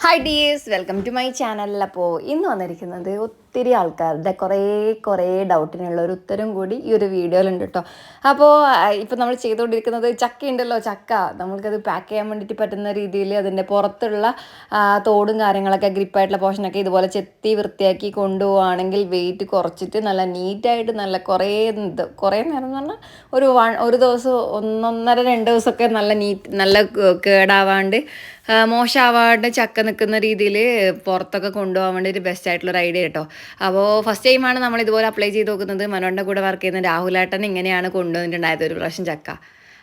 Hi dears welcome to my channel അപ്പോൾ ഇന്ന് വന്നിരിക്കുന്നത് ഒത്തിരി ആൾക്കാരുടെ കുറേ കുറേ ഡൗട്ടിനുള്ള ഒരു ഉത്തരം കൂടി ഈ ഒരു വീഡിയോയിലുണ്ട് കേട്ടോ അപ്പോൾ ഇപ്പോൾ നമ്മൾ ചെയ്തുകൊണ്ടിരിക്കുന്നത് ചക്ക ഉണ്ടല്ലോ ചക്ക. നമ്മൾക്കത് പാക്ക് ചെയ്യാൻ വേണ്ടിയിട്ട് പറ്റുന്ന രീതിയിൽ അതിന്റെ പുറത്തുള്ള തോടും കാര്യങ്ങളൊക്കെ ഗ്രിപ്പായിട്ടുള്ള പോർഷനൊക്കെ ഇതുപോലെ ചെത്തി വൃത്തിയാക്കി കൊണ്ടുപോവുകയാണെങ്കിൽ വെയിറ്റ് കുറച്ചിട്ട് നല്ല നീറ്റായിട്ട് നല്ല കുറേ കുറേ നേരം എന്ന് പറഞ്ഞാൽ ഒരു വൺ ഒരു ദിവസം ഒന്നൊന്നര രണ്ട് ദിവസമൊക്കെ നല്ല നീറ്റ് നല്ല കേടാവാണ്ട് മോശമാവാണ്ട് ചക്ക നിൽക്കുന്ന രീതിയിൽ പുറത്തൊക്കെ കൊണ്ടുപോകാൻ വേണ്ടി ഒരു ബെസ്റ്റ് ആയിട്ടുള്ള ഒരു ഐഡിയ കേട്ടോ അപ്പോൾ ഫസ്റ്റ് ടൈമാണ് നമ്മൾ ഇതുപോലെ അപ്ലൈ ചെയ്ത് നോക്കുന്നത്. മനോന്റെ കൂടെ വർക്ക് ചെയ്യുന്ന രാഹുലേട്ടൻ ഇങ്ങനെയാണ് കൊണ്ടുവന്നിട്ടുണ്ടായത് ഒരു പ്രാവശ്യം ചക്ക.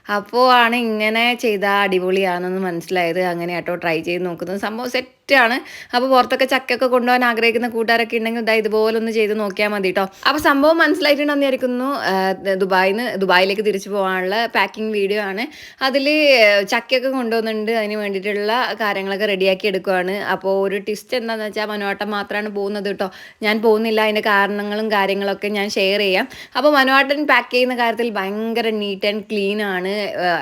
അപ്പോൾ ആണ് ഇങ്ങനെ ചെയ്താൽ അടിപൊളിയാണെന്ന് മനസ്സിലായത്. അങ്ങനെ കേട്ടോ ട്രൈ ചെയ്ത് നോക്കുന്നത്. സംഭവം സെറ്റാണ് അപ്പോൾ പുറത്തൊക്കെ ചക്കയൊക്കെ കൊണ്ടുപോകാൻ ആഗ്രഹിക്കുന്ന കൂട്ടുകാരൊക്കെ ഉണ്ടെങ്കിൽ ഇതാ ഇതുപോലെ ഒന്ന് ചെയ്ത് നോക്കിയാൽ മതി കേട്ടോ അപ്പോൾ സംഭവം മനസ്സിലായിട്ടുണ്ടെന്ന് വിചാരിക്കുന്നു ദുബായിൽ നിന്ന് ദുബായിലേക്ക് തിരിച്ചു പോകാനുള്ള പാക്കിംഗ് വീഡിയോ ആണ്. അതിൽ ചക്കയൊക്കെ കൊണ്ടുവന്നിട്ടുണ്ട്. അതിന് വേണ്ടിയിട്ടുള്ള കാര്യങ്ങളൊക്കെ റെഡിയാക്കി എടുക്കുവാണ്. അപ്പോൾ ഒരു ട്വിസ്റ്റ് എന്താണെന്ന് വെച്ചാൽ മനോട്ടം മാത്രമാണ് പോകുന്നത് കേട്ടോ ഞാൻ പോകുന്നില്ല അതിന്റെ കാരണങ്ങളും കാര്യങ്ങളൊക്കെ ഞാൻ ഷെയർ ചെയ്യാം. അപ്പോൾ മനോട്ടൻ പാക്ക് ചെയ്യുന്ന കാര്യത്തിൽ ഭയങ്കര നീറ്റ് ആൻഡ് ക്ലീൻ ആണ്.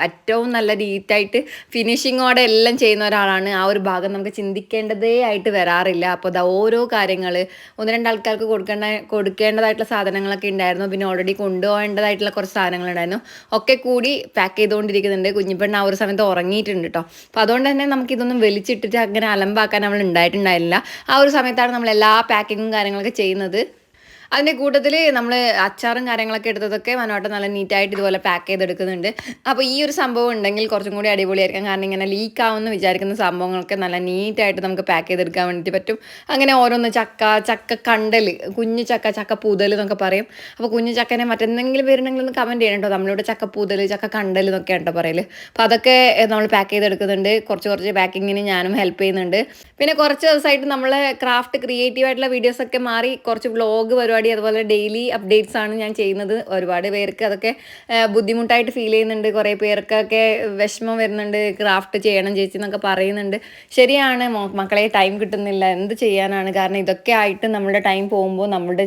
ഏറ്റവും നല്ല നീറ്റായിട്ട് ഫിനിഷിങ്ങോടെ എല്ലാം ചെയ്യുന്ന ഒരാളാണ്. ആ ഒരു ഭാഗം നമുക്ക് ചിന്തിക്കേണ്ടതേ ആയിട്ട് വരാറില്ല. അപ്പോൾ അത് ഓരോ കാര്യങ്ങൾ ഒന്ന് രണ്ട് ആൾക്കാർക്ക് കൊടുക്കേണ്ട കൊടുക്കേണ്ടതായിട്ടുള്ള സാധനങ്ങളൊക്കെ ഉണ്ടായിരുന്നു പിന്നെ ഓൾറെഡി കൊണ്ടുപോകേണ്ടതായിട്ടുള്ള കുറച്ച് സാധനങ്ങളുണ്ടായിരുന്നു ഒക്കെ കൂടി പാക്ക് ചെയ്തുകൊണ്ടിരിക്കുന്നുണ്ട് കുഞ്ഞിപ്പെണ്ണ ആ ഒരു സമയത്ത് ഉറങ്ങിയിട്ടുണ്ട് കേട്ടോ അപ്പോൾ അതുകൊണ്ട് തന്നെ നമുക്ക് ഇതൊന്നും വലിച്ചിട്ടിട്ട് അങ്ങനെ അലമ്പാക്കാൻ നമ്മൾ ഉണ്ടായിട്ടുണ്ടായിരുന്നില്ല ആ ഒരു സമയത്താണ് നമ്മൾ എല്ലാ പാക്കിങ്ങും കാര്യങ്ങളൊക്കെ ചെയ്യുന്നത്. അതിന്റെ കൂട്ടത്തിൽ നമ്മൾ അച്ചാറും കാര്യങ്ങളൊക്കെ എടുത്തതൊക്കെ മനോട്ട് നല്ല നീറ്റായിട്ട് ഇതുപോലെ പാക്ക് ചെയ്തെടുക്കുന്നുണ്ട്. അപ്പോൾ ഈ ഒരു സംഭവം ഉണ്ടെങ്കിൽ കുറച്ചും കൂടി അടിപൊളിയായിരിക്കും. കാരണം ഇങ്ങനെ ലീക്ക് ആവുമെന്ന് വിചാരിക്കുന്ന സംഭവങ്ങളൊക്കെ നല്ല നീറ്റായിട്ട് നമുക്ക് പാക്ക് ചെയ്തെടുക്കാൻ വേണ്ടിയിട്ട് പറ്റും. അങ്ങനെ ഓരോന്ന് ചക്ക ചക്ക കണ്ടൽ കുഞ്ഞു ചക്ക ചക്ക പൂതൽ എന്നൊക്കെ പറയും. അപ്പോൾ കുഞ്ഞു ചക്കനെ മറ്റെന്തെങ്കിലും പേരുണ്ടെങ്കിൽ ഒന്ന് കമന്റ് ചെയ്യണം നമ്മളിവിടെ ചക്ക പൂതൽ ചക്ക കണ്ടൽ എന്നൊക്കെ കേട്ടോ പറയൽ. അപ്പോൾ അതൊക്കെ നമ്മൾ പാക്ക് ചെയ്തെടുക്കുന്നുണ്ട്. കുറച്ച് കുറച്ച് പാക്കിങ്ങിന് ഞാനും ഹെൽപ്പ് ചെയ്യുന്നുണ്ട്. പിന്നെ കുറച്ച് ദിവസമായിട്ട് നമ്മൾ ക്രാഫ്റ്റ് ക്രിയേറ്റീവ് ആയിട്ടുള്ള വീഡിയോസൊക്കെ മാറി കുറച്ച് വ്ളോഗ് പരിപാടി അതുപോലെ ഡെയിലി അപ്ഡേറ്റ്സ് ആണ് ഞാൻ ചെയ്യുന്നത്. ഒരുപാട് പേർക്ക് അതൊക്കെ ബുദ്ധിമുട്ടായിട്ട് ഫീൽ ചെയ്യുന്നുണ്ട്. കുറേ പേർക്കൊക്കെ വിഷമം വരുന്നുണ്ട്. ക്രാഫ്റ്റ് ചെയ്യണം ചേച്ചി എന്നൊക്കെ പറയുന്നുണ്ട്. ശരിയാണ് മക്കളെ ടൈം കിട്ടുന്നില്ല. എന്ത് ചെയ്യാനാണ്? കാരണം ഇതൊക്കെ ആയിട്ട് നമ്മുടെ ടൈം പോകുമ്പോൾ നമ്മുടെ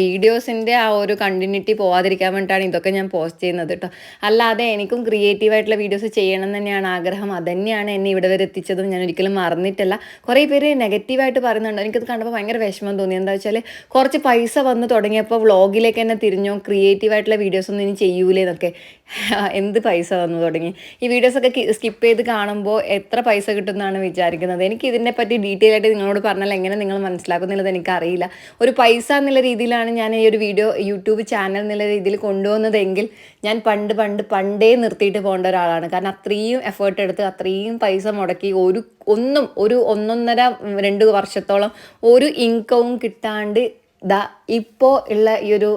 വീഡിയോസിന്റെ ആ ഒരു കണ്ടിന്യൂറ്റി പോവാതിരിക്കാൻ വേണ്ടിയിട്ടാണ് ഇതൊക്കെ ഞാൻ പോസ്റ്റ് ചെയ്യുന്നത് കേട്ടോ അല്ലാതെ എനിക്കും ക്രിയേറ്റീവ് ആയിട്ടുള്ള വീഡിയോസ് ചെയ്യണം തന്നെയാണ് ആഗ്രഹം. അതന്നെയാണ് എന്നെ ഇവിടെ വരെ എത്തിച്ചതും. ഞാൻ ഒരിക്കലും മറന്നിട്ടില്ല. കുറേ പേര് നെഗറ്റീവായിട്ട് പറയുന്നുണ്ട്. എനിക്കത് കണ്ടപ്പോൾ ഭയങ്കര വിഷമം തോന്നി. എന്താ വെച്ചാൽ കുറച്ച് പൈസ വന്ന് തുടങ്ങിയപ്പോൾ വ്ളോഗിലേക്ക് തന്നെ തിരിഞ്ഞു. ക്രിയേറ്റീവ് ആയിട്ടുള്ള വീഡിയോസ് ഒന്നും ഇനി ചെയ്യൂലേ എന്നൊക്കെ. എന്ത് പൈസ വന്നു തുടങ്ങി. ഈ വീഡിയോസൊക്കെ സ്കിപ്പ് ചെയ്ത് കാണുമ്പോൾ എത്ര പൈസ കിട്ടുമെന്നാണ് വിചാരിക്കുന്നത്. എനിക്ക് ഇതിനെ പറ്റി ഡീറ്റെയിൽ ആയിട്ട് നിങ്ങളോട് പറഞ്ഞാൽ എങ്ങനെ നിങ്ങൾ മനസ്സിലാക്കുന്നില്ലത് എനിക്കറിയില്ല. ഒരു പൈസ എന്നുള്ള രീതിയിലാണ് ഞാൻ ഈ ഒരു വീഡിയോ യൂട്യൂബ് ചാനൽ എന്നുള്ള രീതിയിൽ കൊണ്ടുവന്നതെങ്കിൽ ഞാൻ പണ്ട് പണ്ട് പണ്ടേ നിർത്തിയിട്ട് പോകേണ്ട ഒരാളാണ്. കാരണം അത്രയും എഫേർട്ട് എടുത്ത് അത്രയും പൈസ മുടക്കി ഒരു ഒന്നും ഒരു ഒന്നൊന്നര രണ്ട് വർഷത്തോളം ഒരു ഇൻകവും കിട്ടാണ്ട് ദാ ഇപ്പോൾ ഉള്ള ഈ ഒരു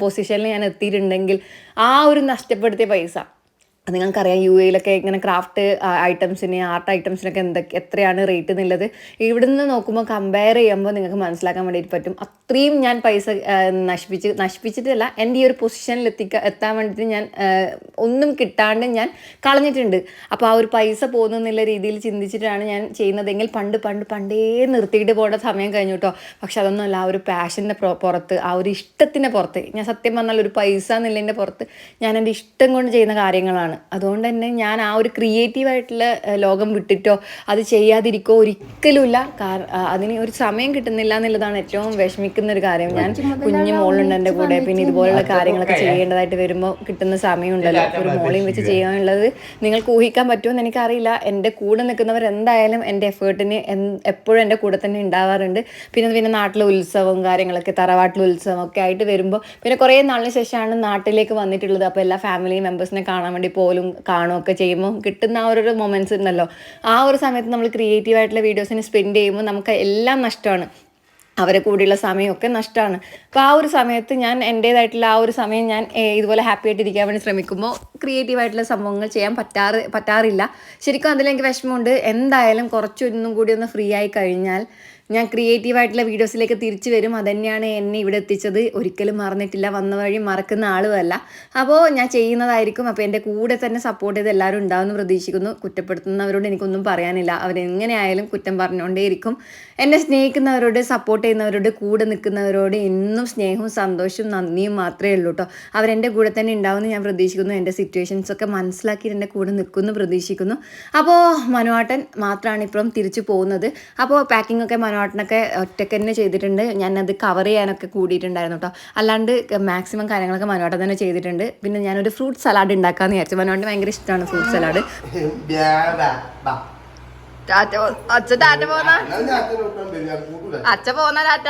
പൊസിഷനിൽ ഞാൻ എത്തിയിട്ടുണ്ടെങ്കിൽ ആ ഒരു നഷ്ടപ്പെടുത്തിയ പൈസ നിങ്ങൾക്കറിയാം യു എയിലൊക്കെ ഇങ്ങനെ ക്രാഫ്റ്റ് ഐറ്റംസിന് ആർട്ട് ഐറ്റംസിനൊക്കെ എന്തൊക്കെ എത്രയാണ് റേറ്റ് എന്നുള്ളത്. ഇവിടുന്ന് നോക്കുമ്പോൾ കമ്പയർ ചെയ്യുമ്പോൾ നിങ്ങൾക്ക് മനസ്സിലാക്കാൻ വേണ്ടിയിട്ട് പറ്റും. അത്രയും ഞാൻ പൈസ നശിപ്പിച്ച് നശിപ്പിച്ചിട്ടില്ല എന്റെ ഈ ഒരു പൊസിഷനിൽ എത്തിക്കാൻ എത്താൻ വേണ്ടിയിട്ട് ഞാൻ ഒന്നും കിട്ടാണ്ട് ഞാൻ കളഞ്ഞിട്ടുണ്ട്. അപ്പോൾ ആ ഒരു പൈസ പോകുന്നു എന്നുള്ള രീതിയിൽ ചിന്തിച്ചിട്ടാണ് ഞാൻ ചെയ്യുന്നതെങ്കിൽ പണ്ട് പണ്ട് പണ്ടേ നിർത്തിയിട്ട് പോകേണ്ട സമയം കഴിഞ്ഞു കേട്ടോ പക്ഷെ അതൊന്നുമല്ല ആ ഒരു പാഷന്റെ പുറത്ത് ആ ഒരു ഇഷ്ടത്തിന്റെ പുറത്ത് ഞാൻ സത്യം പറഞ്ഞാൽ ഒരു പൈസ എന്നുള്ളതിന്റെ പുറത്ത് ഞാൻ എന്റെ ഇഷ്ടം കൊണ്ട് ചെയ്യുന്ന കാര്യങ്ങളാണ്. അതുകൊണ്ട് തന്നെ ഞാൻ ആ ഒരു ക്രിയേറ്റീവായിട്ടുള്ള ലോകം വിട്ടിട്ടോ അത് ചെയ്യാതിരിക്കോ ഒരിക്കലുമില്ല. അതിന് ഒരു സമയം കിട്ടുന്നില്ല എന്നുള്ളതാണ് ഏറ്റവും വിഷമിക്കുന്ന ഒരു കാര്യം. ഞാൻ കുഞ്ഞു മോളുണ്ട് എന്റെ കൂടെ പിന്നെ ഇതുപോലുള്ള കാര്യങ്ങളൊക്കെ ചെയ്യേണ്ടതായിട്ട് വരുമ്പോൾ കിട്ടുന്ന സമയമുണ്ടല്ലോ. ഒരു മോളെയും വെച്ച് ചെയ്യാനുള്ളത് നിങ്ങൾക്ക് ഊഹിക്കാൻ പറ്റുമെന്ന് എനിക്കറിയില്ല. എന്റെ കൂടെ നിൽക്കുന്നവർ എന്തായാലും എന്റെ എഫേർട്ടിന് എപ്പോഴും എന്റെ കൂടെ തന്നെ ഉണ്ടാവാറുണ്ട്. പിന്നെ പിന്നെ നാട്ടിലെ ഉത്സവവും കാര്യങ്ങളൊക്കെ തറവാട്ടിലെ ഉത്സവം ഒക്കെ ആയിട്ട് വരുമ്പോൾ പിന്നെ കുറേ നാളിന് ശേഷമാണ് നാട്ടിലേക്ക് വന്നിട്ടുള്ളത്. അപ്പോൾ എല്ലാ ഫാമിലി മെമ്പേഴ്സിനെ കാണാൻ വേണ്ടി പോലും കാണുകയൊക്കെ ചെയ്യുമ്പോൾ കിട്ടുന്ന ആ ഒരു മൊമെന്റ്സ് ഉണ്ടല്ലോ. ആ ഒരു സമയത്ത് നമ്മൾ ക്രിയേറ്റീവ് ആയിട്ടുള്ള വീഡിയോസിന് സ്പെൻഡ് ചെയ്യുമ്പോൾ നമുക്ക് എല്ലാം നഷ്ടമാണ്. അവരെ കൂടിയുള്ള സമയമൊക്കെ നഷ്ടമാണ്. അപ്പോൾ ആ ഒരു സമയത്ത് ഞാൻ എന്റേതായിട്ടുള്ള ആ ഒരു സമയം ഞാൻ ഇതുപോലെ ഹാപ്പി ആയിട്ട് ഇരിക്കാൻ വേണ്ടി ശ്രമിക്കുമ്പോൾ ക്രിയേറ്റീവ് ആയിട്ടുള്ള സംഭവങ്ങൾ ചെയ്യാൻ പറ്റാറ് പറ്റാറില്ല. ശരിക്കും അതിലെനിക്ക് വിഷമമുണ്ട്. എന്തായാലും കുറച്ചൊന്നും കൂടി ഒന്ന് ഫ്രീ ആയി കഴിഞ്ഞാൽ ഞാൻ ക്രിയേറ്റീവ് ആയിട്ടുള്ള വീഡിയോസിലേക്ക് തിരിച്ചു വരും. അതന്നെയാണ് എന്നെ ഇവിടെ എത്തിച്ചത്. ഒരിക്കലും മറന്നിട്ടില്ല. വന്ന വഴി മറക്കുന്ന ആളുമല്ല. അപ്പോൾ ഞാൻ ചെയ്യുന്നതായിരിക്കും. അപ്പോൾ എന്റെ കൂടെ തന്നെ സപ്പോർട്ട് ചെയ്ത് എല്ലാവരും ഉണ്ടാവുമെന്ന് പ്രതീക്ഷിക്കുന്നു. കുറ്റപ്പെടുത്തുന്നവരോട് എനിക്കൊന്നും പറയാനില്ല. അവരെങ്ങനെയായാലും കുറ്റം പറഞ്ഞുകൊണ്ടേയിരിക്കും. എന്നെ സ്നേഹിക്കുന്നവരോട് സപ്പോർട്ട് ചെയ്യുന്നവരോട് കൂടെ നിൽക്കുന്നവരോട് എന്നും സ്നേഹവും സന്തോഷവും നന്ദിയും മാത്രമേ ഉള്ളൂ കേട്ടോ അവരെന്റെ കൂടെ തന്നെ ഉണ്ടാവുമെന്ന് ഞാൻ പ്രതീക്ഷിക്കുന്നു. എന്റെ സിറ്റുവേഷൻസ് ഒക്കെ മനസ്സിലാക്കി എന്റെ കൂടെ നിൽക്കുമെന്ന് പ്രതീക്ഷിക്കുന്നു. അപ്പോൾ മനുവാട്ടൻ മാത്രമാണ് ഇപ്പം തിരിച്ചു പോകുന്നത്. അപ്പോൾ പാക്കിംഗ് ഒക്കെ മനുവാട്ടനൊക്കെ ഒറ്റയ്ക്ക് തന്നെ ചെയ്തിട്ടുണ്ട്. ഞാൻ അത് കവർ ചെയ്യാനൊക്കെ കൂടിയിട്ടുണ്ടായിരുന്നു കേട്ടോ അല്ലാണ്ട് മാക്സിമം കാര്യങ്ങളൊക്കെ മനുവാട്ടൻ തന്നെ ചെയ്തിട്ടുണ്ട്. പിന്നെ ഞാനൊരു ഫ്രൂട്ട് സലാഡ് ഉണ്ടാക്കാന്ന് വിചാരിച്ചു. മനുവാട്ടന് ഭയങ്കര ഇഷ്ടമാണ് ഫ്രൂട്ട് സലാഡ് അച്ഛ ടാറ്റ. അച്ഛ പോന്ന ടാറ്റ.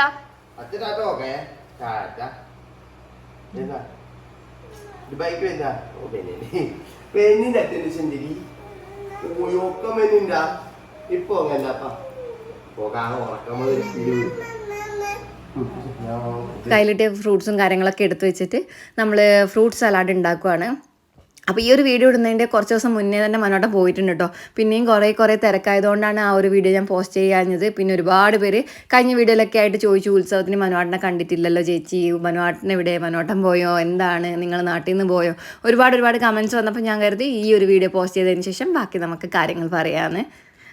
ഇപ്പൊ അങ്ങനല്ലപ്പാ. കയ്യിലിട്ട് ഫ്രൂട്ട്സും കാര്യങ്ങളൊക്കെ എടുത്തു വെച്ചിട്ട് നമ്മൾ ഫ്രൂട്ട് സലാഡ് ഉണ്ടാക്കുവാണ്. അപ്പോൾ ഈ ഒരു വീഡിയോ ഇടുന്നതിന്റെ കുറച്ച് ദിവസം മുന്നേ തന്നെ മനോട്ടം പോയിട്ടുണ്ട് കേട്ടോ പിന്നെയും കുറേ കുറേ തിരക്കായതുകൊണ്ടാണ് ആ ഒരു വീഡിയോ ഞാൻ പോസ്റ്റ് ചെയ്യാഞ്ഞത്. പിന്നെ ഒരുപാട് പേര് കഴിഞ്ഞ വീഡിയോയിലൊക്കെ ആയിട്ട് ചോദിച്ചു ഉത്സവത്തിന് മനോട്ടനെ കണ്ടിട്ടില്ലല്ലോ ചേച്ചി? മനോട്ടൻ ഇവിടെ മനോട്ടം പോയോ? എന്താണ്? നിങ്ങൾ നാട്ടിൽ നിന്ന് പോയോ? ഒരുപാട് ഒരുപാട് കമൻസ് വന്നപ്പോൾ ഞാൻ കരുതി ഈ ഒരു വീഡിയോ പോസ്റ്റ് ചെയ്തതിന് ശേഷം ബാക്കി നമുക്ക് കാര്യങ്ങൾ പറയാമെന്ന്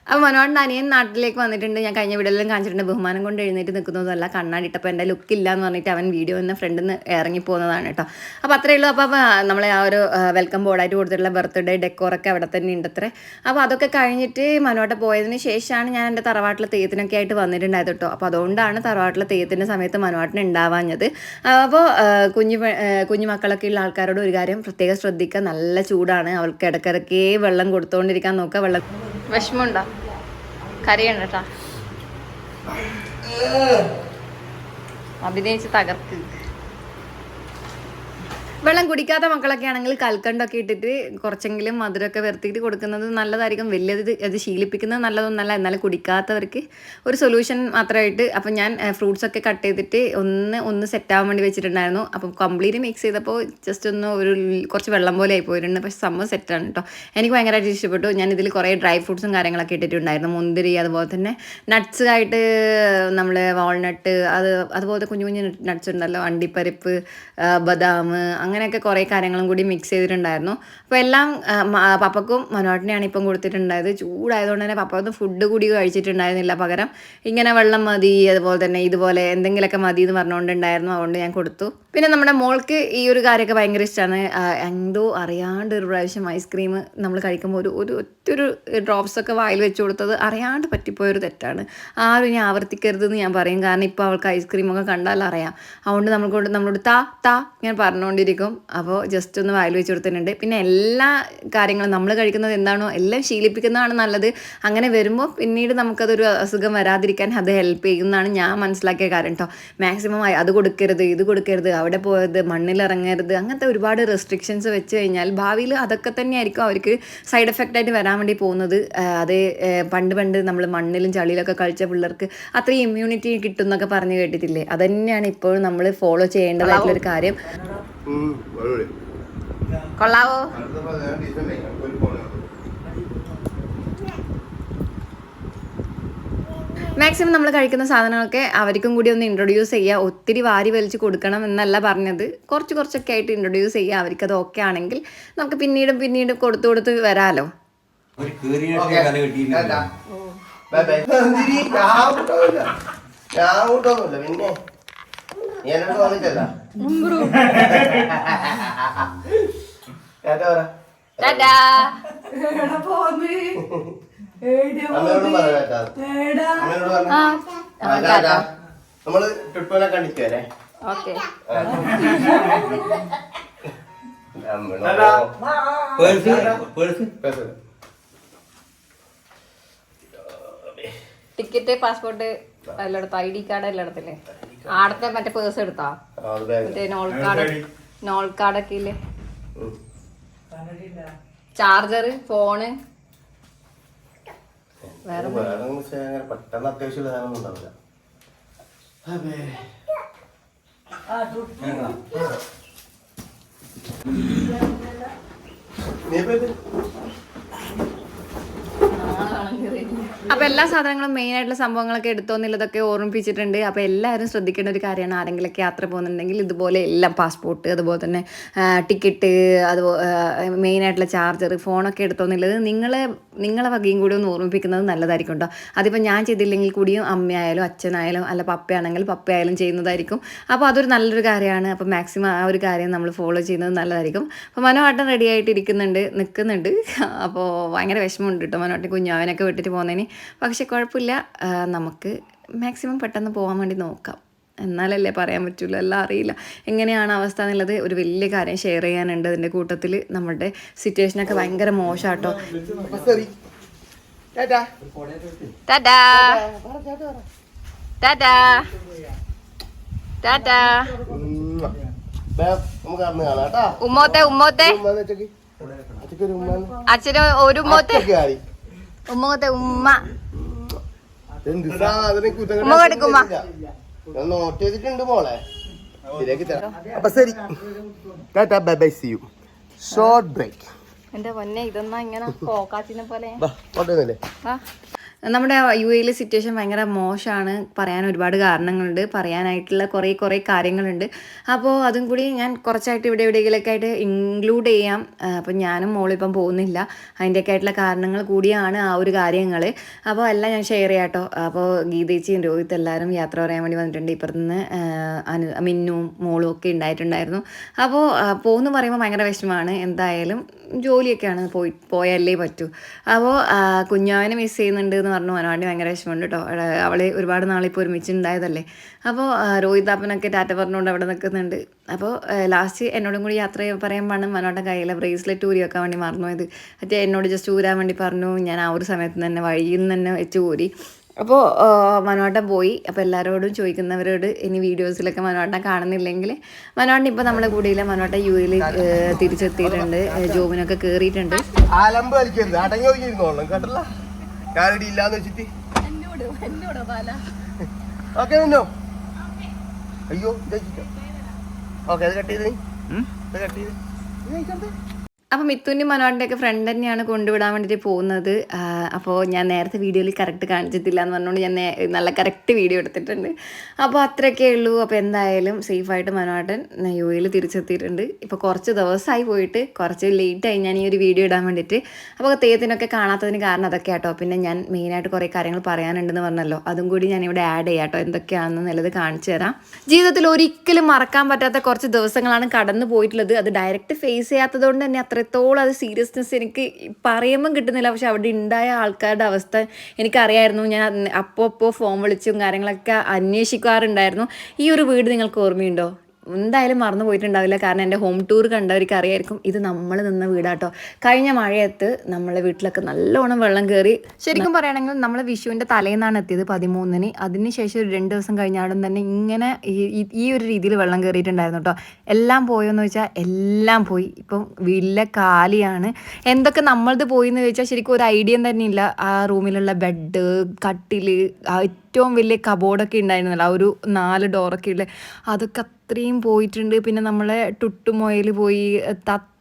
അപ്പോൾ മനോഹരന്റെ അനിയൻ നാട്ടിലേക്ക് വന്നിട്ടുണ്ട്. ഞാൻ കഴിഞ്ഞ വീഡിയോയിലും കാണിച്ചിട്ടുണ്ട്. ബഹുമാനം കൊണ്ട് എഴുന്നേറ്റ് നിൽക്കുന്നതല്ല കണ്ണാടിട്ടപ്പോൾ എന്റെ ലുക്ക് ഇല്ല എന്ന് പറഞ്ഞിട്ട് അവൻ വീഡിയോ എന്ന ഫ്രണ്ടിൽ നിന്ന് ഇറങ്ങി പോകുന്നതാണ് കേട്ടോ. അപ്പോൾ അത്രയേ ഉള്ളൂ. അപ്പോൾ നമ്മളെ ആ ഒരു വെൽക്കം ബോർഡായിട്ട് കൊടുത്തിട്ടുള്ള ബർത്ത്ഡേ ഡെക്കോറൊക്കെ അവിടെ തന്നെ ഉണ്ട് അത്രേ. അപ്പോൾ അതൊക്കെ കഴിഞ്ഞിട്ട് മനോട്ട പോയതിന് ശേഷമാണ് ഞാൻ എന്റെ തറവാട്ടിലെ തെയ്യത്തിനൊക്കെ ആയിട്ട് വന്നിട്ടുണ്ടായത് കേട്ടോ. അപ്പോൾ അതുകൊണ്ടാണ് തറവാട്ടിലെ തെയ്യത്തിന്റെ സമയത്ത് മനോട്ടിന് ഉണ്ടാവാഞ്ഞത്. അപ്പോൾ കുഞ്ഞു കുഞ്ഞു മക്കളൊക്കെ ഉള്ള ആൾക്കാരോട് ഒരു കാര്യം പ്രത്യേകം ശ്രദ്ധിക്കുക. നല്ല ചൂടാണ്. അവൾക്ക് ഇടയ്ക്കിടയ്ക്കേ വെള്ളം കൊടുത്തുകൊണ്ടിരിക്കാൻ നോക്കുക. വെള്ളം വിഷമമുണ്ടോ? കരയണ്ട കേട്ടാ. അഭിനയിച്ച് തകർക്ക്. വെള്ളം കുടിക്കാത്ത മക്കളൊക്കെ ആണെങ്കിൽ കൽക്കണ്ടൊക്കെ ഇട്ടിട്ട് കുറച്ചെങ്കിലും മധുരമൊക്കെ വരുത്തിയിട്ട് കൊടുക്കുന്നത് നല്ലതായിരിക്കും. വലിയത് അത് ശീലിപ്പിക്കുന്നത് നല്ലതൊന്നല്ല. എന്നാലും കുടിക്കാത്തവർക്ക് ഒരു സൊല്യൂഷൻ മാത്രമായിട്ട് അപ്പം ഞാൻ ഫ്രൂട്ട്സൊക്കെ കട്ട് ചെയ്തിട്ട് ഒന്ന് ഒന്ന് സെറ്റ് ആവാൻ വേണ്ടി വെച്ചിട്ടുണ്ടായിരുന്നു. അപ്പം കംപ്ലീറ്റ് മിക്സ് ചെയ്തപ്പോൾ ജസ്റ്റ് ഒന്ന് ഒരു കുറച്ച് വെള്ളം പോലെ ആയി പോയിട്ടുണ്ട്. പക്ഷെ സംഭവം സെറ്റാണ് കേട്ടോ എനിക്ക് ഭയങ്കരമായിട്ട് ഇഷ്ടപ്പെട്ടു. ഞാൻ ഇതിൽ കുറേ ഡ്രൈ ഫ്രൂട്ട്സും കാര്യങ്ങളൊക്കെ ഇട്ടിട്ടുണ്ടായിരുന്നു. മുന്തിരി അതുപോലെ തന്നെ നട്ട്സ് ആയിട്ട് നമ്മൾ വാൾനട്ട് അത് അതുപോലത്തെ കുഞ്ഞു കുഞ്ഞു നട്ട്സ് ഉണ്ടല്ലോ. അണ്ടിപ്പരിപ്പ് ബദാം ബദാം അങ്ങനെയൊക്കെ കുറേ കാര്യങ്ങളും കൂടി മിക്സ് ചെയ്തിട്ടുണ്ടായിരുന്നു. അപ്പോൾ എല്ലാം പപ്പക്കും മനോട്ടിനെയാണ് ഇപ്പം കൊടുത്തിട്ടുണ്ടായത്. ചൂടായതുകൊണ്ട് തന്നെ പപ്പ ഫുഡ് കൂടി കഴിച്ചിട്ടുണ്ടായിരുന്നില്ല പകരം. ഇങ്ങനെ വെള്ളം മതി അതുപോലെ തന്നെ ഇതുപോലെ എന്തെങ്കിലുമൊക്കെ മതി എന്ന് പറഞ്ഞുകൊണ്ടുണ്ടായിരുന്നു. അതുകൊണ്ട് ഞാൻ കൊടുത്തു. പിന്നെ നമ്മുടെ മോൾക്ക് ഈ ഒരു കാര്യമൊക്കെ ഭയങ്കര ഇഷ്ടമാണ് എന്തോ അറിയാണ്ട് ഒരു പ്രാവശ്യം ഐസ്ക്രീം നമ്മൾ കഴിക്കുമ്പോൾ ഒരു ഒരു ഡ്രോപ്സ് ഒക്കെ വായിൽ വെച്ച് കൊടുത്തത് അറിയാണ്ട് പറ്റിപ്പോയൊരു തെറ്റാണ്. ആരും ഇനി ആവർത്തിക്കരുത് എന്ന് ഞാൻ പറയും. കാരണം ഇപ്പോൾ അവൾക്ക് ഐസ്ക്രീം ഒക്കെ കണ്ടാൽ അറിയാം. അതുകൊണ്ട് നമ്മൾ കൊണ്ട് നമ്മളോട് താ താ ഇങ്ങനെ പറഞ്ഞുകൊണ്ടിരിക്കും അപ്പോൾ ജസ്റ്റ് ഒന്ന് വായിൽ വെച്ച് കൊടുത്തിട്ടുണ്ട്. പിന്നെ എല്ലാ കാര്യങ്ങളും നമ്മൾ കഴിക്കുന്നത് എന്താണോ എല്ലാം ശീലിപ്പിക്കുന്നതാണ് നല്ലത്. അങ്ങനെ വരുമ്പോൾ പിന്നീട് നമുക്കതൊരു അസുഖം വരാതിരിക്കാൻ അത് ഹെൽപ്പ് ചെയ്യുന്നതാണ് ഞാൻ മനസ്സിലാക്കിയ കാര്യം കേട്ടോ മാക്സിമം അത് കൊടുക്കരുത് ഇത് കൊടുക്കരുത് അവിടെ പോയത് മണ്ണിലിറങ്ങരുത് അങ്ങനത്തെ ഒരുപാട് റെസ്ട്രിക്ഷൻസ് വെച്ച് കഴിഞ്ഞാൽ ഭാവിയിൽ അതൊക്കെ തന്നെയായിരിക്കും അവർക്ക് സൈഡ് എഫക്റ്റ് ആയിട്ട് വരാൻ വേണ്ടി പോകുന്നത്. അതേ പണ്ട് പണ്ട് നമ്മൾ മണ്ണിലും ചളിയിലൊക്കെ കളിച്ച പിള്ളേർക്ക് അത്രയും ഇമ്മ്യൂണിറ്റി കിട്ടും എന്നൊക്കെ പറഞ്ഞു കേട്ടിട്ടില്ലേ? അതന്നെയാണ് ഇപ്പോഴും നമ്മൾ ഫോളോ ചെയ്യേണ്ടതായിട്ടുള്ളൊരു കാര്യം. കൊള്ളാവോ അടുത്ത പ്രാവശ്യം ഞാൻ decent ആയി. ഒരു phone ആണ്. മാക്സിമം നമ്മൾ കഴിക്കുന്ന സാധനങ്ങളൊക്കെ അവർക്കും കൂടി ഒന്ന് ഇൻട്രൊഡ്യൂസ് ചെയ്യുക. ഒത്തിരി വാരി വലിച്ച് കൊടുക്കണം എന്നല്ല പറഞ്ഞത്. കുറച്ച് കുറച്ചൊക്കെ ആയിട്ട് ഇൻട്രൊഡ്യൂസ് ചെയ്യുക. അവർക്കത് ഓക്കെ ആണെങ്കിൽ നമുക്ക് പിന്നീട് പിന്നീട് കൊടുത്തു കൊടുത്ത് വരാലോ. പിന്നെ ടാറ്റാ. നമ്മൾ ട്രിപ്പിനെ കണ്ടിട്ടേ ഓക്കെ. ടിക്കറ്റ് പാസ്പോർട്ട് എല്ലായിടത്തും ഐ ഡി കാർഡ് എല്ലായിടത്തില്ലേ? ആടത്തെ മറ്റേ പേഴ്സ് എടുത്താ? മറ്റേ നോൾ കാർഡ് നോൾ കാർഡൊക്കെ ഇല്ലേ? ചാർജർ ഫോണ് വേറെ പെട്ടെന്ന് അത്യാവശ്യമുള്ള സാധനം ഉണ്ടാവില്ല. നീ അപ്പോൾ എല്ലാ സാധനങ്ങളും മെയിൻ ആയിട്ടുള്ള സംഭവങ്ങളൊക്കെ എടുത്തോന്നുള്ളതൊക്കെ ഓർമ്മിപ്പിച്ചിട്ടുണ്ട്. അപ്പൊ എല്ലാവരും ശ്രദ്ധിക്കേണ്ട ഒരു കാര്യമാണ് ആരെങ്കിലൊക്കെ യാത്ര പോകുന്നുണ്ടെങ്കിൽ ഇതുപോലെ എല്ലാം പാസ്പോർട്ട് അതുപോലെ തന്നെ ടിക്കറ്റ് അതുപോലെ മെയിൻ ആയിട്ടുള്ള ചാർജർ ഫോണൊക്കെ എടുത്തോന്നുള്ളത് നിങ്ങളെ നിങ്ങളെ വകയും കൂടി ഒന്ന് ഓർമ്മിപ്പിക്കുന്നത് നല്ലതായിരിക്കും കേട്ടോ അതിപ്പോൾ ഞാൻ ചെയ്തില്ലെങ്കിൽ കൂടിയും അമ്മയായാലും അച്ഛനായാലും അല്ല പപ്പയാണെങ്കിൽ പപ്പയായാലും ചെയ്യുന്നതായിരിക്കും. അപ്പോൾ അതൊരു നല്ലൊരു കാര്യമാണ്. അപ്പോൾ മാക്സിമം ആ ഒരു കാര്യം നമ്മൾ ഫോളോ ചെയ്യുന്നത് നല്ലതായിരിക്കും. അപ്പോൾ മനോഹട്ടൻ റെഡി ആയിട്ട് ഇരിക്കുന്നുണ്ട് നിൽക്കുന്നുണ്ട് അപ്പോൾ ഭയങ്കര വിഷമമുണ്ട് കേട്ടോ മനോഹട്ടൻ കുഞ്ഞാവനൊക്കെ വിട്ടിട്ട് പോകുന്നതിന്. പക്ഷേ കുഴപ്പമില്ല നമുക്ക് മാക്സിമം പെട്ടെന്ന് പോകാൻ വേണ്ടി നോക്കാം എന്നാലല്ലേ പറയാൻ പറ്റുള്ളൂ എല്ലാം അറിയില്ല എങ്ങനെയാണ് അവസ്ഥ എന്നുള്ളത് ഒരു വലിയ കാര്യം ഷെയർ ചെയ്യാനുണ്ട് അതിന്റെ കൂട്ടത്തിൽ നമ്മുടെ സിറ്റുവേഷനൊക്കെ ഭയങ്കര മോശമാട്ടോ ഉമ്മോത്തെ ഉമ്മോത്തെ. അച്ഛന് ഒരു ഉമ്മോത്തെ. ഉമ്മോത്തെ ഉമ്മ. നോട്ട് ചെയ്തിട്ടുണ്ട് മോളെ. ശരിയാക്കി തരാം. അപ്പൊ ശരി. Tata bye bye see you short break എന്റെ പൊന്നെ ഇതൊന്നാ ഇങ്ങനെ കോക്കാച്ചിനെ പോലെ. നമ്മുടെ യു എയിലെ സിറ്റുവേഷൻ ഭയങ്കര മോശമാണ് പറയാൻ ഒരുപാട് കാരണങ്ങളുണ്ട്. പറയാനായിട്ടുള്ള കുറേ കുറേ കാര്യങ്ങളുണ്ട്. അപ്പോൾ അതും കൂടി ഞാൻ കുറച്ചായിട്ട് ഇവിടെ എവിടെയെങ്കിലൊക്കെ ആയിട്ട് ഇൻക്ലൂഡ് ചെയ്യാം. അപ്പം ഞാനും മോളിപ്പം പോകുന്നില്ല. അതിന്റെയൊക്കെ ആയിട്ടുള്ള കാരണങ്ങൾ കൂടിയാണ് ആ ഒരു കാര്യങ്ങൾ അപ്പോൾ എല്ലാം ഞാൻ ഷെയർ ചെയ്യാം കേട്ടോ അപ്പോൾ ഗീതേച്ചിയും രോഹിത് എല്ലാവരും യാത്ര പറയാൻ വേണ്ടി വന്നിട്ടുണ്ട്. ഇപ്പുറത്തുനിന്ന് അനു മിന്നും മോളും ഒക്കെ ഉണ്ടായിട്ടുണ്ടായിരുന്നു. അപ്പോൾ പോകുന്നു പറയുമ്പോൾ ഭയങ്കര വിഷമമാണ്. എന്തായാലും ജോലിയൊക്കെയാണ് പോയി പോയാലേ പറ്റൂ. അപ്പോൾ കുഞ്ഞാവിനെ മിസ് ചെയ്യുന്നുണ്ട് എന്ന് പറഞ്ഞു മനോഹരന്റെ ഭയങ്കര വിഷമമുണ്ട് കേട്ടോ അവളെ ഒരുപാട് നാളിപ്പോൾ ഒരുമിച്ചുണ്ടായതല്ലേ. അപ്പോൾ അപ്പോൾ രോഹിതാപ്പനൊക്കെ ടാറ്റ പറഞ്ഞുകൊണ്ട് അവിടെ നിൽക്കുന്നുണ്ട് അപ്പോൾ ലാസ്റ്റ് എന്നോടും കൂടി യാത്ര പറയാൻ പറഞ്ഞു മനോയുടെ കയ്യിലെ ബ്രേസ്ലെറ്റ് ഊരി വെക്കാൻ വേണ്ടി മറന്നുപോയത് മറ്റേ എന്നോട് ജസ്റ്റ് ഊരാൻ വേണ്ടി പറഞ്ഞു. ഞാൻ ആ ഒരു സമയത്ത് തന്നെ വഴിയിൽ നിന്ന് തന്നെ വെച്ച് ഊരി. അപ്പോൾ മനോട്ടൻ പോയി. അപ്പോൾ എല്ലാവരോടും ചോദിക്കുന്നവരോട് ഇനി വീഡിയോസിലൊക്കെ മനോട്ട കാണുന്നില്ലെങ്കിൽ മനോട്ടൻ ഇപ്പോൾ നമ്മുടെ കൂടെയില്ല. മനോട്ടൻ യു എയിൽ തിരിച്ചെത്തിയിട്ടുണ്ട്. ജോബിനൊക്കെ കയറിയിട്ടുണ്ട് ആലമ്പ് കളിക്കരുത് അടങ്ങി ഒതുങ്ങിയിരുന്നോളാം കേട്ടല്ല? ഞാനിവിടെ ഇല്ലാന്ന് വെച്ചിട്ട്. ഓക്കെ നിന്നോ? അയ്യോ ഓക്കെ അത് കട്ട് ചെയ്ത് അത് കട്ട് ചെയ്ത് അപ്പോൾ മിത്തുവിന്റെ മനോഹറിന്റെയൊക്കെ ഫ്രണ്ട് തന്നെയാണ് കൊണ്ടുവിടാൻ വേണ്ടിയിട്ട് പോകുന്നത്. അപ്പോൾ ഞാൻ നേരത്തെ വീഡിയോയിൽ കറക്റ്റ് കാണിച്ചിട്ടില്ല എന്ന് പറഞ്ഞുകൊണ്ട് ഞാൻ നല്ല കറക്റ്റ് വീഡിയോ എടുത്തിട്ടുണ്ട്. അപ്പോൾ അത്രയൊക്കെ ഉള്ളൂ. അപ്പോൾ എന്തായാലും സേഫായിട്ട് മനോഹരൻ യു എയിൽ തിരിച്ചെത്തിയിട്ടുണ്ട്. ഇപ്പോൾ കുറച്ച് ദിവസമായി പോയിട്ട് കുറച്ച് ലേറ്റായി ഞാൻ ഈ ഒരു വീഡിയോ ഇടാൻ വേണ്ടിയിട്ട്. അപ്പോൾ തെയ്യത്തിനൊക്കെ കാണാത്തതിന് കാരണം അതൊക്കെ ആട്ടോ. പിന്നെ ഞാൻ മെയിനായിട്ട് കുറേ കാര്യങ്ങൾ പറയാനുണ്ടെന്ന് പറഞ്ഞല്ലോ. അതും കൂടി ഞാൻ ഇവിടെ ആഡ് ചെയ്യാം കേട്ടോ എന്തൊക്കെയാണെന്ന് നല്ലത് കാണിച്ചു തരാം. ജീവിതത്തിൽ ഒരിക്കലും മറക്കാൻ പറ്റാത്ത കുറച്ച് ദിവസങ്ങളാണ് കടന്നു പോയിട്ടുള്ളത് അത് ഡയറക്റ്റ് ഫേസ് ചെയ്യാത്തതുകൊണ്ട് തന്നെ തന്നെ അത്രത്തോളം അത് സീരിയസ്നെസ് എനിക്ക് പറയുമ്പം കിട്ടുന്നില്ല. പക്ഷെ അവിടെ ഉണ്ടായ ആൾക്കാരുടെ അവസ്ഥ എനിക്കറിയായിരുന്നു. ഞാൻ അപ്പോൾ അപ്പോൾ ഫോൺ വിളിച്ചും കാര്യങ്ങളൊക്കെ അന്വേഷിക്കാറുണ്ടായിരുന്നു. ഈ ഒരു വീട് നിങ്ങൾക്ക് ഓർമ്മയുണ്ടോ? എന്തായാലും മറന്നു പോയിട്ടുണ്ടാവില്ല. കാരണം എന്റെ ഹോം ടൂർ കണ്ടവർക്ക് അറിയായിരിക്കും ഇത് നമ്മൾ നിന്ന വീടാട്ടോ. കഴിഞ്ഞ മഴയത്ത് നമ്മളെ വീട്ടിലൊക്കെ നല്ലോണം വെള്ളം കയറി ശരിക്കും പറയുകയാണെങ്കിൽ നമ്മൾ വിഷുവിന്റെ തലേന്നാണ് എത്തിയത് പതിമൂന്നിന്. അതിനുശേഷം ഒരു രണ്ട് ദിവസം കഴിഞ്ഞാലും തന്നെ ഇങ്ങനെ ഈ- ഒരു രീതിയിൽ വെള്ളം കയറിയിട്ടുണ്ടായിരുന്നു കേട്ടോ എല്ലാം പോയോന്ന് വെച്ചാൽ എല്ലാം പോയി. ഇപ്പം വീട്ടിലെ കാലിയാണ്. എന്തൊക്കെ നമ്മളത് പോയി എന്ന് ചോദിച്ചാൽ ശരിക്കും ഒരു ഐഡിയ തന്നെ ഇല്ല ആ റൂമിലുള്ള ബെഡ് കട്ടിൽ ആ ഏറ്റവും വലിയ കബോർഡൊക്കെ ഉണ്ടായിരുന്നല്ലോ ആ ഒരു നാല് ഡോറൊക്കെ ഉള്ള. അതൊക്കെ അത്രയും പോയിട്ടുണ്ട്. പിന്നെ നമ്മളെ ടുട്ടുമൊയിൽ പോയി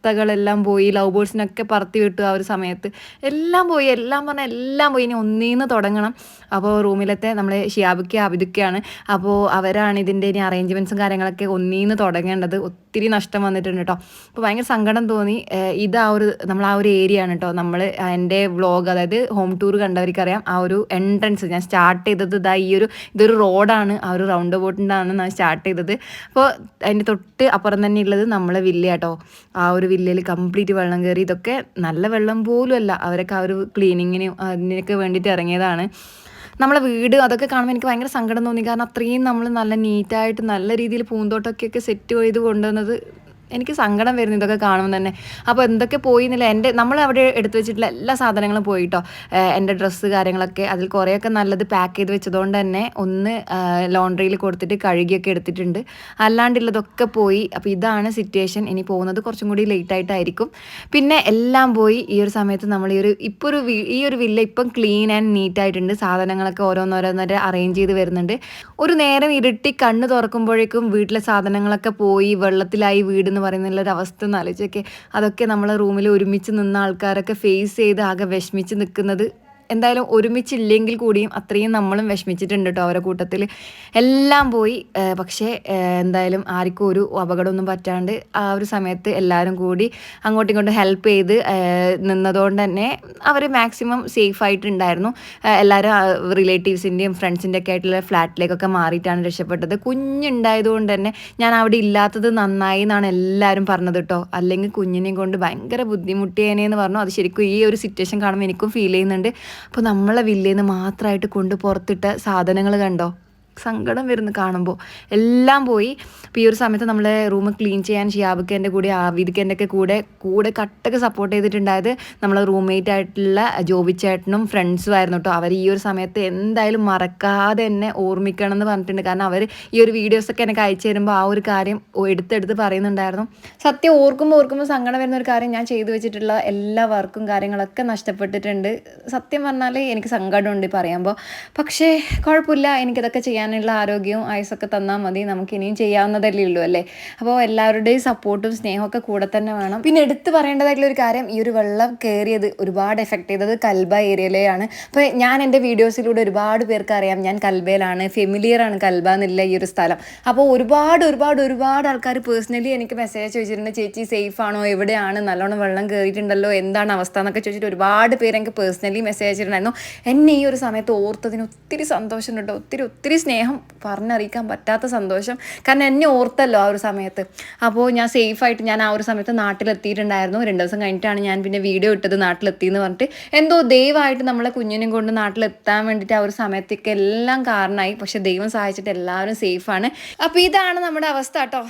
തത്തകളെല്ലാം പോയി ലവ് ബേഴ്സിനൊക്കെ പറത്തി വിട്ടു ആ ഒരു സമയത്ത്. എല്ലാം പോയി എല്ലാം പറഞ്ഞാൽ എല്ലാം പോയി. ഇനി ഒന്നീന്ന് തുടങ്ങണം. അപ്പോൾ റൂമിലത്തെ നമ്മളെ ഷിയാബിക്ക അബിദുക്കയാണ്. അപ്പോൾ അവരാണ് ഇതിന്റെ ഇനി അറേഞ്ച്മെന്റ്സും കാര്യങ്ങളൊക്കെ ഒന്നീന്ന് തുടങ്ങേണ്ടത്. ഒത്തിരി നഷ്ടം വന്നിട്ടുണ്ട് കേട്ടോ. അപ്പോൾ ഭയങ്കര സങ്കടം തോന്നി. ഇത് ആ ഒരു നമ്മൾ ആ ഒരു ഏരിയ ആണ് കേട്ടോ. നമ്മൾ എന്റെ വ്ളോഗ് അതായത് ഹോം ടൂർ കണ്ടവർക്കറിയാം. ആ ഒരു എൻട്രൻസ് ഞാൻ സ്റ്റാർട്ട് ചെയ്തത് ഇതാ ഈ ഒരു ഇതൊരു റോഡാണ് ആ ഒരു റൗണ്ട് ബോട്ടിന്റെ ആണ് ഞാൻ സ്റ്റാർട്ട് ചെയ്തത്. അപ്പോൾ അതിന്റെ തൊട്ട് അപ്പുറം തന്നെ ഉള്ളത് നമ്മളെ വില്ല കേട്ടോ. ആ ഒരു വില്ലയിൽ കംപ്ലീറ്റ് വെള്ളം കയറി. ഇതൊക്കെ നല്ല വെള്ളം പോലും അല്ല അവരൊക്കെ ആ ഒരു ക്ലീനിങ്ങിന് അതിനൊക്കെ വേണ്ടിയിട്ട് ഇറങ്ങിയതാണ്. നമ്മളെ വീട് അതൊക്കെ കാണുമ്പോൾ എനിക്ക് ഭയങ്കര സങ്കടം തോന്നി. കാരണം അത്രയും നമ്മൾ നല്ല നീറ്റായിട്ട് നല്ല രീതിയിൽ പൂന്തോട്ടമൊക്കെ സെറ്റ് ചെയ്ത് കൊണ്ടുവന്നത് എനിക്ക് സങ്കടം വരുന്നു ഇതൊക്കെ കാണുമ്പോൾ തന്നെ. അപ്പോൾ എന്തൊക്കെ പോയി എന്നില്ല എന്റെ നമ്മൾ അവിടെ എടുത്തു വെച്ചിട്ടുള്ള എല്ലാ സാധനങ്ങളും പോയിട്ടോ. എന്റെ ഡ്രസ്സ് കാര്യങ്ങളൊക്കെ അതിൽ കുറേയൊക്കെ നല്ലത് പാക്ക് ചെയ്ത് വെച്ചതുകൊണ്ട് തന്നെ ഒന്ന് ലോണ്ടറിയിൽ കൊടുത്തിട്ട് കഴുകിയൊക്കെ എടുത്തിട്ടുണ്ട്. അല്ലാണ്ടുള്ളതൊക്കെ പോയി. അപ്പോൾ ഇതാണ് സിറ്റുവേഷൻ ഇനി പോകുന്നത് കുറച്ചും കൂടി ലേറ്റ് ആയിട്ടായിരിക്കും. പിന്നെ എല്ലാം പോയി. ഈ ഒരു സമയത്ത് നമ്മൾ ഈ ഒരു ഇപ്പോൾ ഒരു ഈ ഒരു വില്ല ഇപ്പം ക്ലീൻ ആൻഡ് നീറ്റ് ആയിട്ടുണ്ട്. സാധനങ്ങളൊക്കെ ഓരോന്നോരോന്നേരം അറേഞ്ച് ചെയ്ത് വരുന്നുണ്ട്. ഒരു നേരം ഇരുട്ടി കണ്ണ് തുറക്കുമ്പോഴേക്കും വീട്ടിലെ സാധനങ്ങളൊക്കെ പോയി വെള്ളത്തിലായി വീട് എന്ന് പറയുന്നുള്ള ഒരു അവസ്ഥ ഒന്ന് ആലോചിച്ചൊക്കെ അതൊക്കെ നമ്മളെ റൂമിൽ ഒരുമിച്ച് നിന്ന ആൾക്കാരൊക്കെ ഫേസ് ചെയ്ത് ആകെ വിഷമിച്ച് നിൽക്കുന്നത് എന്തായാലും ഒരുമിച്ചില്ലെങ്കിൽ കൂടിയും അത്രയും നമ്മളും വിഷമിച്ചിട്ടുണ്ട് കേട്ടോ അവരെ കൂട്ടത്തിൽ. എല്ലാം പോയി. പക്ഷേ എന്തായാലും ആർക്കും ഒരു അപകടമൊന്നും പറ്റാണ്ട് ആ ഒരു സമയത്ത് എല്ലാവരും കൂടി അങ്ങോട്ടും ഇങ്ങോട്ടും ഹെൽപ്പ് ചെയ്ത് നിന്നതുകൊണ്ട് തന്നെ അവർ മാക്സിമം സേഫ് ആയിട്ടുണ്ടായിരുന്നു. എല്ലാവരും റിലേറ്റീവ്സിന്റെയും ഫ്രണ്ട്സിന്റെ ഒക്കെ ആയിട്ടുള്ള ഫ്ലാറ്റിലേക്കൊക്കെ മാറിയിട്ടാണ് രക്ഷപ്പെട്ടത്. കുഞ്ഞുണ്ടായതുകൊണ്ട് തന്നെ ഞാൻ അവിടെ ഇല്ലാത്തത് നന്നായി എന്നാണ് എല്ലാവരും പറഞ്ഞത് കേട്ടോ അല്ലെങ്കിൽ കുഞ്ഞിനെയും കൊണ്ട് ഭയങ്കര ബുദ്ധിമുട്ടിയേനെന്ന് പറഞ്ഞു. അത് ശരിക്കും ഈ ഒരു സിറ്റുവേഷൻ കാണുമ്പോൾ എനിക്കും ഫീൽ ചെയ്യുന്നുണ്ട്. അപ്പോൾ നമ്മളെ വില്ലേന്ന് മാത്രമായിട്ട് കൊണ്ട് പുറത്തിട്ട സാധനങ്ങൾ കണ്ടോ? സങ്കടം വരുന്നു കാണുമ്പോൾ എല്ലാം പോയി. അപ്പോൾ ഈ ഒരു സമയത്ത് നമ്മൾ റൂം ക്ലീൻ ചെയ്യാൻ ഷിയാബിക്കന്റെ കൂടെ ആവിദിക്കന്റെ ഒക്കെ കൂടെ കൂടെ കട്ടൊക്കെ സപ്പോർട്ട് ചെയ്തിട്ടുണ്ടായത് നമ്മളെ റൂംമേറ്റ് ആയിട്ടുള്ള ജോബി ചേട്ടനും ഫ്രണ്ട്സും ആയിരുന്നു കേട്ടോ. അവർ ഈ ഒരു സമയത്ത് എന്തായാലും മറക്കാതെ എന്നെ ഓർമ്മിക്കണം എന്ന് പറഞ്ഞിട്ടുണ്ട്. കാരണം അവർ ഈ ഒരു വീഡിയോസൊക്കെ എനിക്ക് അയച്ചു തരുമ്പോൾ ആ ഒരു കാര്യം എടുത്തെടുത്ത് പറയുന്നുണ്ടായിരുന്നു. സത്യം ഓർക്കുമ്പോൾ ഓർക്കുമ്പോൾ സങ്കടം വരുന്ന ഒരു കാര്യം ഞാൻ ചെയ്തു വെച്ചിട്ടുള്ള എല്ലാ വർക്കും കാര്യങ്ങളൊക്കെ നഷ്ടപ്പെട്ടിട്ടുണ്ട്. സത്യം പറഞ്ഞാൽ എനിക്ക് സങ്കടമുണ്ട് പറയുമ്പോൾ പക്ഷേ കുഴപ്പമില്ല എനിക്കിതൊക്കെ ചെയ്യാനുള്ള ആരോഗ്യവും ആയുസൊക്കെ തന്നാൽ മതി. നമുക്ക് ഇനിയും ചെയ്യാവുന്നതല്ലേ ഉള്ളൂ അല്ലേ? അപ്പോൾ എല്ലാവരുടെയും സപ്പോർട്ടും സ്നേഹമൊക്കെ കൂടെ തന്നെ വേണം. പിന്നെ എടുത്തു പറയേണ്ടതായിട്ടുള്ള ഒരു കാര്യം ഈ ഒരു വെള്ളം കയറിയത് ഒരുപാട് എഫക്ട് ചെയ്തത് കൽബ ഏരിയയിലെയാണ്. അപ്പോൾ ഞാൻ എന്റെ വീഡിയോസിലൂടെ ഒരുപാട് പേർക്ക് അറിയാം ഞാൻ കൽബയിലാണ് ഫെമിലിയറാണ് കൽബ എന്നില്ല ഈ ഒരു സ്ഥലം. അപ്പോൾ ഒരുപാട് ഒരുപാട് ഒരുപാട് ആൾക്കാർ പേഴ്സണലി എനിക്ക് മെസ്സേജ് ചോദിച്ചിട്ടുണ്ട് ചേച്ചി സേഫ് ആണോ? എവിടെയാണ്? നല്ലോണം വെള്ളം കയറിയിട്ടുണ്ടല്ലോ എന്താണ് അവസ്ഥ? എന്നൊക്കെ ചോദിച്ചിട്ട് ഒരുപാട് പേര് എനിക്ക് പേഴ്സണലി മെസ്സേജ് അയച്ചിട്ടുണ്ടായിരുന്നു എന്നെ ഈ ഒരു സമയത്ത് ഓർത്തതിന് ഒത്തിരി സന്തോഷം കേട്ടോ. ഒത്തിരി ഒത്തിരി സ്നേഹം പറഞ്ഞറിയിക്കാൻ പറ്റാത്ത സന്തോഷം. കാരണം എന്നെ ഓർത്തല്ലോ ആ ഒരു സമയത്ത്. അപ്പോൾ ഞാൻ സേഫായിട്ട് ഞാൻ ആ ഒരു സമയത്ത് നാട്ടിലെത്തിയിട്ടുണ്ടായിരുന്നു. രണ്ട് ദിവസം കഴിഞ്ഞിട്ടാണ് ഞാൻ പിന്നെ വീഡിയോ ഇട്ടത് നാട്ടിലെത്തി എന്ന് പറഞ്ഞിട്ട്. എന്തോ ദൈവമായിട്ട് നമ്മളെ കുഞ്ഞിനെയും കൊണ്ട് നാട്ടിലെത്താൻ വേണ്ടിയിട്ട് ആ ഒരു സമയത്തേക്ക് എല്ലാം കാരണമായി. പക്ഷെ ദൈവം സഹായിച്ചിട്ട് എല്ലാവരും സേഫാണ്. അപ്പോൾ ഇതാണ് നമ്മുടെ അവസ്ഥ കേട്ടോ.